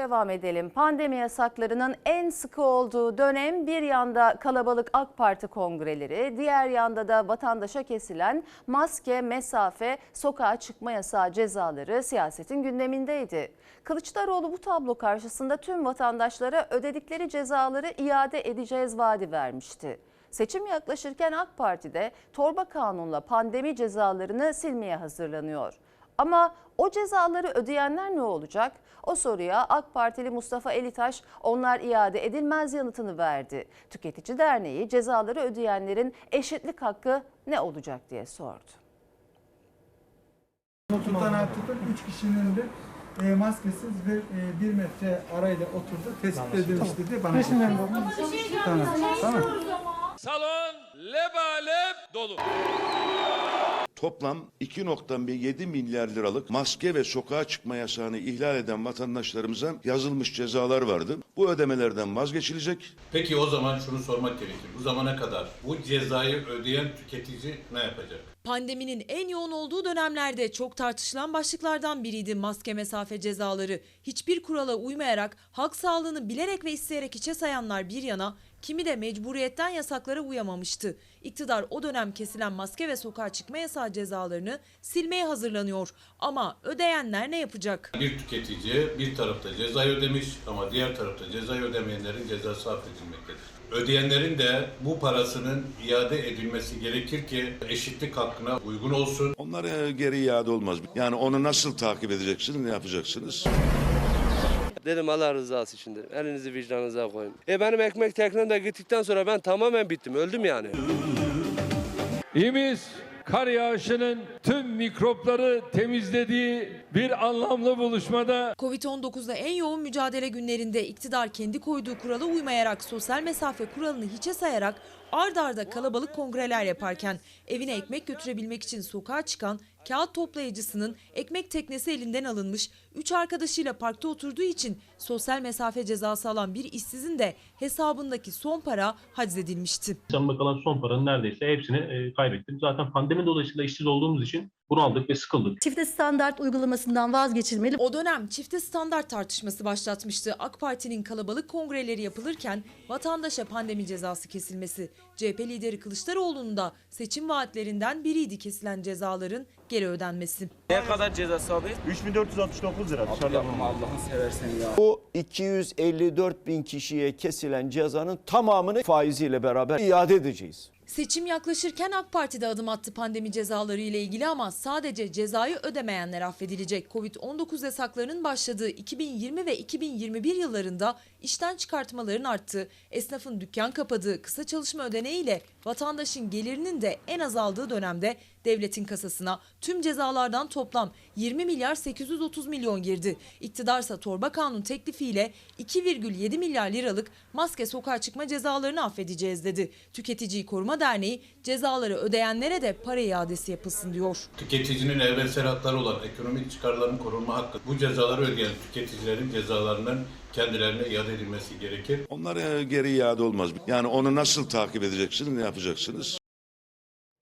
Devam edelim. Pandemi yasaklarının en sıkı olduğu dönem bir yanda kalabalık AK Parti kongreleri, diğer yanda da vatandaşa kesilen maske, mesafe, sokağa çıkma yasağı cezaları siyasetin gündemindeydi. Kılıçdaroğlu bu tablo karşısında tüm vatandaşlara ödedikleri cezaları iade edeceğiz vaadi vermişti. Seçim yaklaşırken AK Parti de torba kanunla pandemi cezalarını silmeye hazırlanıyor. Ama o cezaları ödeyenler ne olacak? O soruya AK Partili Mustafa Elitaş onlar iade edilmez yanıtını verdi. Tüketici Derneği cezaları ödeyenlerin eşitlik hakkı ne olacak diye sordu. Tutanağı tutup 3 kişinin de e, maskesiz ve e, 1 metre arayla oturdu tespit edilmişti diye bana söyledi. Tamam. Tamam. Salon lebalep dolu. Toplam 2.7 milyar liralık maske ve sokağa çıkma yasağını ihlal eden vatandaşlarımıza yazılmış cezalar vardı. Bu ödemelerden vazgeçilecek. Peki o zaman şunu sormak gerekir. Bu zamana kadar bu cezayı ödeyen tüketici ne yapacak? Pandeminin en yoğun olduğu dönemlerde çok tartışılan başlıklardan biriydi maske mesafe cezaları. Hiçbir kurala uymayarak halk sağlığını bilerek ve isteyerek içe sayanlar bir yana kimi de mecburiyetten yasaklara uyamamıştı. İktidar o dönem kesilen maske ve sokağa çıkma yasağı cezalarını silmeye hazırlanıyor. Ama ödeyenler ne yapacak? Bir tüketici bir tarafta cezayı ödemiş ama diğer tarafta cezayı ödemeyenlerin cezası affedilmektedir. Ödeyenlerin de bu parasının iade edilmesi gerekir ki eşitlik hakkına uygun olsun. Onlara geri iade olmaz. Yani onu nasıl takip edeceksiniz, ne yapacaksınız? Dedim Allah rızası için dedim. Elinizi vicdanınıza koyun. E benim ekmek teknem de gittikten sonra ben tamamen bittim. Öldüm yani. İmiz kar yağışının tüm mikropları temizlediği bir anlamlı buluşmada Covid-19'da en yoğun mücadele günlerinde iktidar kendi koyduğu kurala uymayarak sosyal mesafe kuralını hiçe sayarak ard arda kalabalık kongreler yaparken evine ekmek götürebilmek için sokağa çıkan kağıt toplayıcısının ekmek teknesi elinden alınmış 3 arkadaşıyla parkta oturduğu için sosyal mesafe cezası alan bir işsizin de hesabındaki son para haczedilmişti. Hesabımda kalan son paranın neredeyse hepsini e, kaybettim. Zaten pandemi dolayısıyla işsiz olduğumuz için bunaldık ve sıkıldık. Çifte standart uygulamasından vazgeçilmeli. O dönem çifte standart tartışması başlatmıştı. AK Parti'nin kalabalık kongreleri yapılırken vatandaşa pandemi cezası kesilmesi. CHP lideri Kılıçdaroğlu'nun da seçim vaatlerinden biriydi kesilen cezaların geri ödenmesi. Ne kadar cezası abi? 3469 lira dışarıda. Bu 254 bin kişiye kesilen cezanın tamamını faiziyle beraber iade edeceğiz. Seçim yaklaşırken AK Parti de adım attı pandemi cezaları ile ilgili ama sadece cezayı ödemeyenler affedilecek. Covid-19 yasaklarının başladığı 2020 ve 2021 yıllarında işten çıkartmaların arttığı, esnafın dükkan kapadığı, kısa çalışma ödeneğiyle vatandaşın gelirinin de en azaldığı dönemde devletin kasasına tüm cezalardan toplam 20 milyar 830 milyon girdi. İktidarsa torba kanun teklifiyle 2,7 milyar liralık maske sokağa çıkma cezalarını affedeceğiz dedi. Tüketiciyi Koruma Derneği cezaları ödeyenlere de para iadesi yapılsın diyor. Tüketicinin evrensel hakları olan ekonomik çıkarların korunma hakkı bu cezaları ödeyen tüketicilerin cezalarının kendilerine iade edilmesi gerekir. Onlara geri iade olmaz. Yani onu nasıl takip edeceksiniz, ne yapacaksınız?